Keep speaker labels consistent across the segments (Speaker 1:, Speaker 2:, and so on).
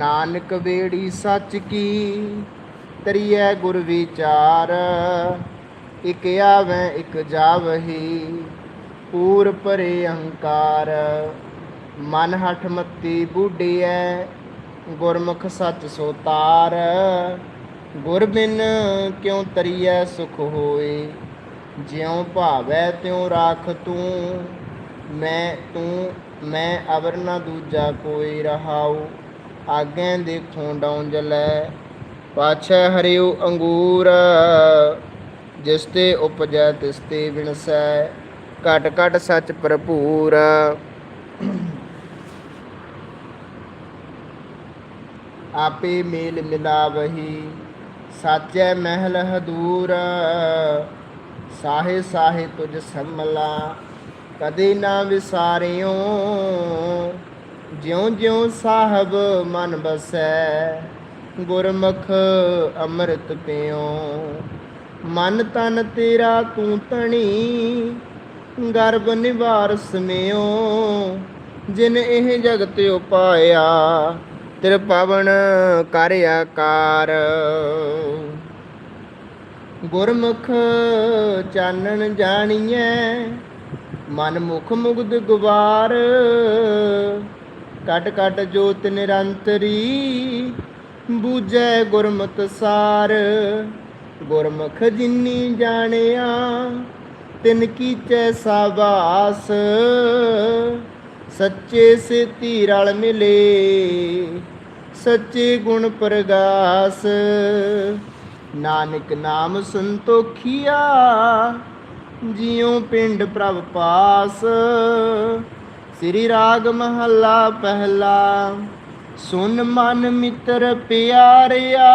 Speaker 1: ਨਾਨਕ ਵੇੜੀ ਸੱਚ ਕੀ? ਤਰੀਐ ਗੁਰ ਵਿਚਾਰ, ਇਕ ਆਵੈ, ਇਕ ਜਾਵਹੀ, ਪੂਰ ਪਰੇ ਅਹੰਕਾਰ। ਮਨ ਹਠ ਮਤੀ ਬੁੱਢੀਐ, ਗੁਰਮੁਖ ਸੱਚ ਸੋ ਤਾਰ। ਗੁਰ ਬਿਨ ਕਿਉ ਤਰੀਐ ਸੁਖ ਹੋਏ? ਜਿਉ ਭਾਵੈ ਤਿਉ ਰਾਖ ਤੂੰ। ਮੈਂ ਤੂੰ, ਮੈਂ ਅਵਰ ਨਾ ਦੂਜਾ ਕੋਈ ਰਹਾਉ। ਆਗੈ ਦੇਖੋ ਡੌਂ ਜਲੈ। ਪਾਛੈ ਹਰਿਉ ਅੰਗੂਰ, ਜਿਸ ਤੇ ਉਪਜੈ ਤਿਸ ਤੇ ਵਿਣਸੈ, ਘਟ ਘਟ ਸੱਚ ਭਰਪੂਰ। ਆਪੇ ਮੇਲ ਮਿਲਾਵਹੀ, ਸਾਚੈ ਮਹਿਲ ਹਦੂਰ। ਸਾਹੇ ਸਾਹੇ ਤੁਝ ਸੰਮਲਾ, ਕਦੇ ਨਾ ਵਿਸਾਰਿਓ। ਜਿਉਂ ਜਿਉਂ ਸਾਹਿਬ ਮਨ ਬਸੈ, ਗੁਰਮੁਖ ਅੰਮ੍ਰਿਤ ਪਿਓ। ਮਨ ਤਨ ਤੇਰਾ ਤੂੰ ਤਣੀ ਗਰਭ ਨਿਵਾਰ ਸਮਿਓ ਜਿਨ ਇਹ ਜਗਤ ਉਪਾਇਆ ਤੇਰੇ ਪਵਨ ਕਰ ਆਕਾਰ। ਗੁਰਮੁਖ ਚਾਨਣ ਜਾਣੀਐ, ਮਨ ਮੁਖ ਮੁਗਦ ਗੁਬਾਰ। ਕਟ ਕਟ ਜੋਤ ਨਿਰੰਤਰੀ, ਬੂਝੈ ਗੁਰਮਤਿ ਸਾਰ। ਗੁਰਮੁਖ ਜਿਨੀ ਜਾਣਿਆ, ਤਿਨ ਕੀਚੈ ਸਾਬਾਸ ਸੱਚੇ ਸਿੱਧੀ ਰਲ ਮਿਲੇ, ਸੱਚੇ ਗੁਣ ਪ੍ਰਗਾਸ। ਨਾਨਕ ਨਾਮ ਸੰਤੋਖੀਆ, ਜਿਉ ਪਿੰਡ ਪ੍ਰਭ ਪਾਸ। ਸ੍ਰੀ ਰਾਗ ਮਹੱਲਾ ਪਹਿਲਾ। ਸੁਨ ਮਨ ਮਿੱਤਰ ਪਿਆਰਿਆ,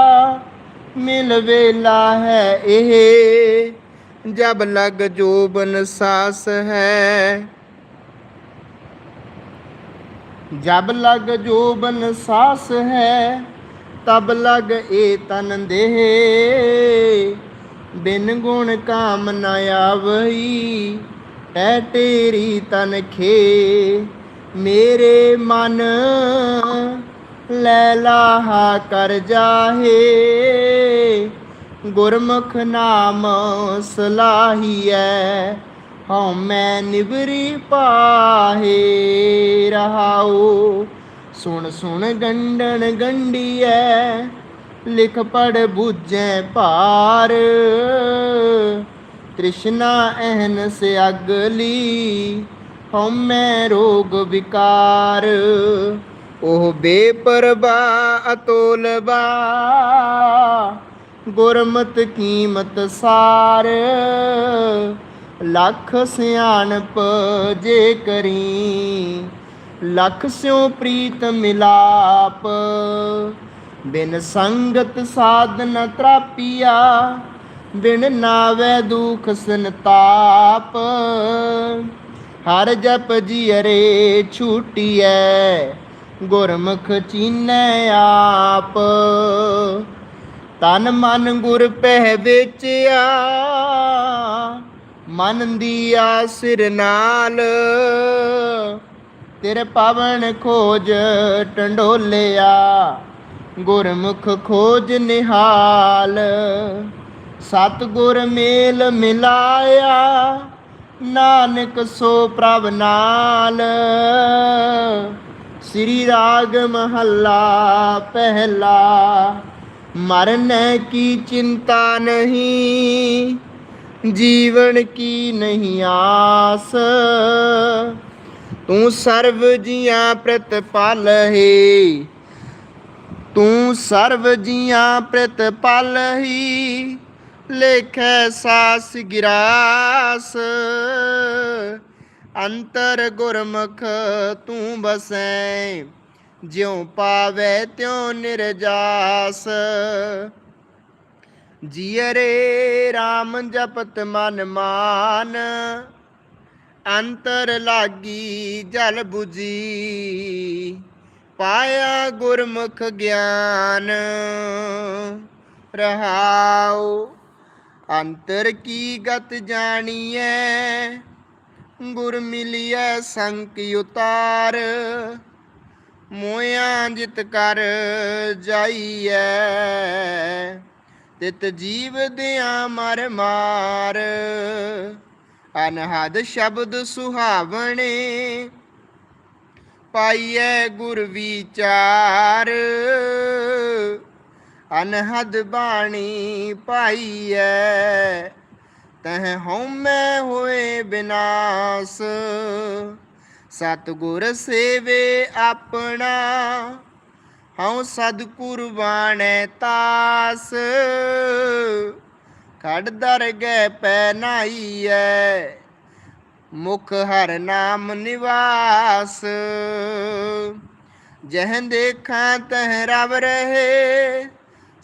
Speaker 1: ਮਿਲ ਵੇਲਾ ਹੈ ਇਹ। ਜਬ ਲਗ ਜੋਬਨ ਸਾਸ ਹੈ। ਜਬ ਲਗ ਜੋਬਨ ਸਾਸ ਹੈ, ਤਬ ਲਗ ਏ ਤਨ ਦੇਹ। ਬਿਨ ਗੁਣ ਕਾਮ ਨ ਆਵਈ ਐ ਤੇਰੀ ਤਨਖੇ, ਮੇਰੇ ਮਨ ਲੈ ਲਾਹਾ ਕਰ ਜਾਹੇ। ਗੁਰਮੁਖ ਨਾਮ ਸਲਾਹੀਐ, ਹਉ ਮੈਂ ਨਿਵਰੀ ਪਾਹੇ ਰਹਾਉ। ਸੁਣ ਸੁਣ ਗੰਡਣ ਗੰਡੀਐ, ਲਿਖ ਪੜ ਬੁਝੈ ਭਾਰ। ਤ੍ਰਿਸ਼ਨਾ ਅਹਨਸ ਅਗਲੀ ਹਉ ਰੋਗ ਵਿਕਾਰ। ਉਹ ਬੇਪਰਵਾ ਅਤੋਲਬਾ ਗੁਰਮਤ ਕੀਮਤ ਸਾਰ। ਲੱਖ ਸਿਆਣਪ ਜੇ ਕਰੀ, ਲੱਖ ਸਿਉ ਪ੍ਰੀਤ ਮਿਲਾਪ। ਬਿਨ ਸੰਗਤ ਸਾਧਨ ਤਰਾਪੀਆ ਬਿਨ ਨਾਵੇ ਦੁਖ ਸੰਤਾਪ। ਹਰ ਜਪ ਜੀਅਰੇ ਛੂਟੀਐ, ਗੁਰਮੁਖ ਚੀਨੈ ਆਪ। ਤਨ ਮਨ ਗੁਰ ਪਹਿ ਵੇਚਿਆ, ਮਨ ਦੀ ਆਸਿਰ ਨਾਲ। ਤੇਰੇ ਪਾਵਨ ਖੋਜ ਟੰਡੋਲਿਆ, ਗੁਰਮੁਖ ਖੋਜ ਨਿਹਾਲ। ਸਤਗੁਰ ਮੇਲ ਮਿਲਾਇਆ, ਨਾਨਕ ਸੋ ਪ੍ਰਭ ਨਾਲ। ਸ੍ਰੀ ਰਾਗ ਮਹੱਲਾ ਪਹਿਲਾ, ਮਰਨ ਕੀ ਚਿੰਤਾ ਨਹੀਂ, ਜੀਵਨ ਕੀ ਨਹੀਂ ਆਸ। ਤੂੰ ਸਰਬ ਜੀਆਂ ਪ੍ਰਤਪਾਲ ਹੈ, ਤੂੰ ਸਰਬ ਜੀਆਂ ਪ੍ਰਤਪਾਲ ਹੀ ਲੇਖੈ ਸਾਸ ਗਿਰਾਸ। ਅੰਤਰ ਗੁਰਮੁਖ ਤੂੰ ਬਸੈ ਜਿਉ ਪਾਵੇ ਤਿਉ ਨਿਰਜਾਸ। ਜੀਅਰੇ RAM ਜਪਤ ਮਨ ਮਾਨ, ਅੰਤਰ ਲਾਗੀ ਜਲ 부ਜੀ ਪਾਇਆ ਗੁਰਮੁਖ ਗਿਆਨ, ਰਹਾਉ ਅੰਤਰ ਕੀ ਗਤ ਜਾਣੀਐ? ਗੁਰ ਮਿਲਿਐ ਸੰਕ ਉਤਾਰ ਮੋਇਆ ਜਿਤ ਕਰ ਜਾਈਐ। ਤਿਤ ਜੀਵ ਦਿਆਂ ਮਰ ਮਾਰ, ਅਨਹਦ ਸ਼ਬਦ ਸੁਹਾਵਣੇ। ਪਾਈਐ ਗੁਰ ਵਿਚਾਰ। ਅਨਹਦ ਬਾਣੀ ਪਾਈਐ। ਤਹ ਹਉਮੈ ਹੋਏ ਬਿਨਾਸ਼। ਸਤਿਗੁਰ ਸੇਵੇ ਆਪਣਾ, ਹਉ ਸਦ ਕੁਰਬਾਨੈ ਤਾਸ। ਖੜ ਦਰਗਹਿ ਪੈ ਨਾਈਐ, ਮੁਖ ਹਰ ਨਾਮ ਨਿਵਾਸ। ਜਹ ਦੇਖਾਂ ਤਹ ਰਵ ਰਹੇ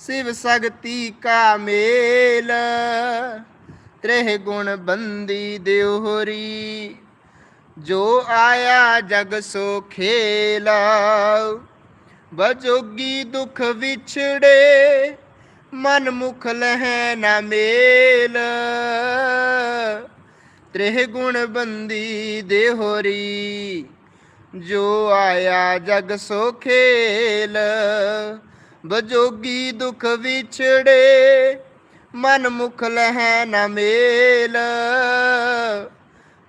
Speaker 1: ਸਿਵ ਸਗਤੀ ਕਾ ਮੇਲ, ਤ੍ਰਹਿ ਗੁਣ ਬੰਦੀ ਦਿਉਹਰੀ ਜੋ ਆਇਆ ਜਗ ਸੋ ਖੇਲਾ, ਬਜੋਗੀ ਦੁਖ ਵਿਛੜੇ, ਮਨ ਮੁਖ ਲਹਿ ਨਾ ਮੇਲ। ਤ੍ਰਿਹ ਗੁਣ ਬੰਦੀ ਦੇਹੋਰੀ ਜੋ ਆਇਆ ਜਗ ਸੋ ਖੇਲ ਬਜੋਗੀ ਦੁਖ ਵਿਛੜੇ, ਮਨ ਮੁਖ ਲਹਿ ਨਾ ਮੇਲ।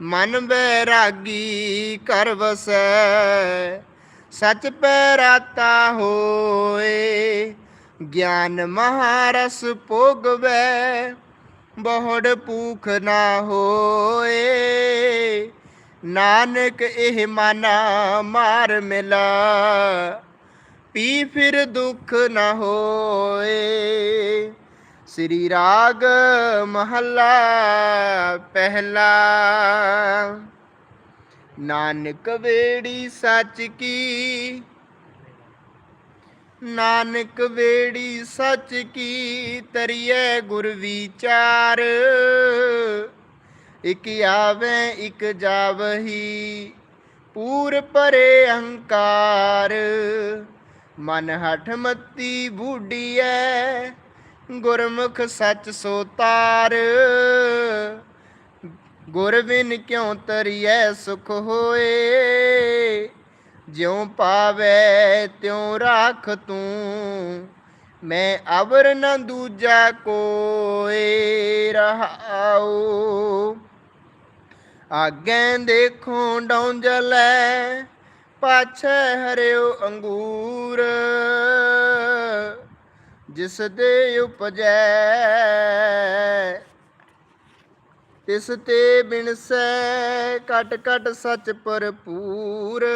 Speaker 1: ਮਨ ਬੈਰਾਗੀ ਕਰ ਵਸੈ, ਸਚ ਪੈ ਰਾਤਾ ਹੋਏ। ਗਿਆਨ ਮਹਾਰਸ ਭੋਗਵੈ, ਬਹੁੜ ਭੂਖ ਨਾ ਹੋਏ। ਨਾਨਕ ਇਹ ਮਨਾ ਮਾਰ ਮਿਲਾ। ਪੀ ਫਿਰ ਦੁੱਖ ਨਾ ਹੋਏ। ਸ੍ਰੀ ਰਾਗ ਮਹੱਲਾ ਪਹਿਲਾ। ਨਾਨਕ ਵੇੜੀ ਸੱਚ ਕੀ? ਨਾਨਕ ਵੇੜੀ ਸੱਚ ਕੀ ਤਰੀਏ ਗੁਰ ਵਿਚਾਰ? ਇਕ ਆਵੇ, ਇਕ ਜਾਵਹੀ, ਪੂਰ ਪਰੇ ਅਹੰਕਾਰ ਮਨ ਹਠ ਮਤੀ ਬੂਡੀਐ ਗੁਰਮੁਖ ਸੱਚ ਸੋ ਤਾਰ। ਗੁਰ ਬਿਨ ਕਿਉ ਤਰੀਐ ਸੁਖ ਹੋਏ? ਜਿਉ ਪਾਵੇ ਤਿਉ ਰਾਖ ਤੂੰ। ਮੈਂ ਅਵਰ ਨ ਦੂਜਾ ਕੋਏ ਰਹਾਉ। ਆਗੇ ਦੇਖੋ ਡੌਂਜਲੈ ਪਾਛੈ ਹਰਿਓ ਅੰਗੂਰ, ਜਿਸ ਦੇ ਉਪਜੈ, ਤਿਸ ਤੇ ਬਿਨਸੈ ਕਟ ਕਟ ਸਚ ਭਰਪੂਰ।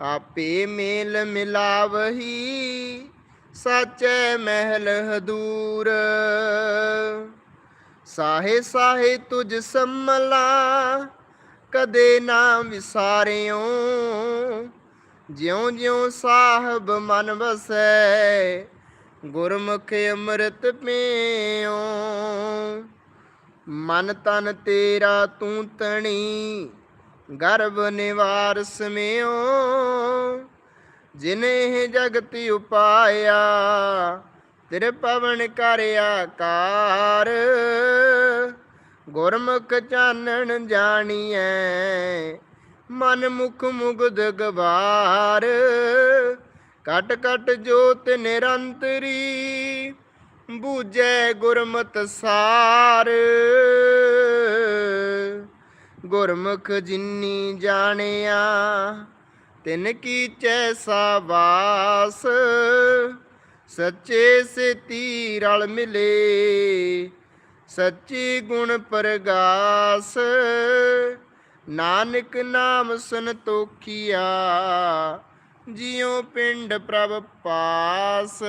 Speaker 1: ਆਪੇ ਮੇਲ ਮਿਲਾਵਹੀ, ਸਾਚੈ ਮਹਿਲ ਹਦੂਰ। ਸਾਹੇ ਸਾਹੇ ਤੁਝ ਸੰਮਲਾ ਕਦੇ ਨਾ ਵਿਸਾਰਿਓ। ਜਿਉਂ ਜਿਉਂ ਸਾਹਿਬ ਮਨ ਵਸੈ, ਗੁਰਮੁਖ ਅੰਮ੍ਰਿਤ ਪੀਓ। ਮਨ ਤਨ ਤੇਰਾ ਤੂੰ ਤਣੀ, ਗਰਭ ਨਿਵਾਰ ਸਮਿਓ ਜਿਨੇ ਇਹ ਜਗਤ ਉਪਾਇਆ ਤੇਰੇ ਪਵਨ ਕਰ ਆਕਾਰ। ਗੁਰਮੁਖ ਚਾਨਣ ਜਾਣੀਐ, ਮਨ ਮੁਖ ਮੁਗਧ ਗਵਾਰ। ਕਟ ਕਟ ਜੋਤ ਨਿਰੰਤਰੀ, ਬੂਝੈ ਗੁਰਮਤ ਸਾਰ। ਗੁਰਮੁਖ ਜਿਨੀ ਜਾਣਿਆ, ਤਿਨ ਕੀ ਚੈਸਾ ਵਾਸ ਸੱਚੇ ਸੇਤੀ ਰਲ ਮਿਲੇ ਸੱਚੀ ਗੁਣ ਪ੍ਰਗਾਸ। ਨਾਨਕ ਨਾਮ ਸੰਤੋਖੀਆ ਜਿਉ ਪਿੰਡ ਪ੍ਰਭ ਪਾਸ।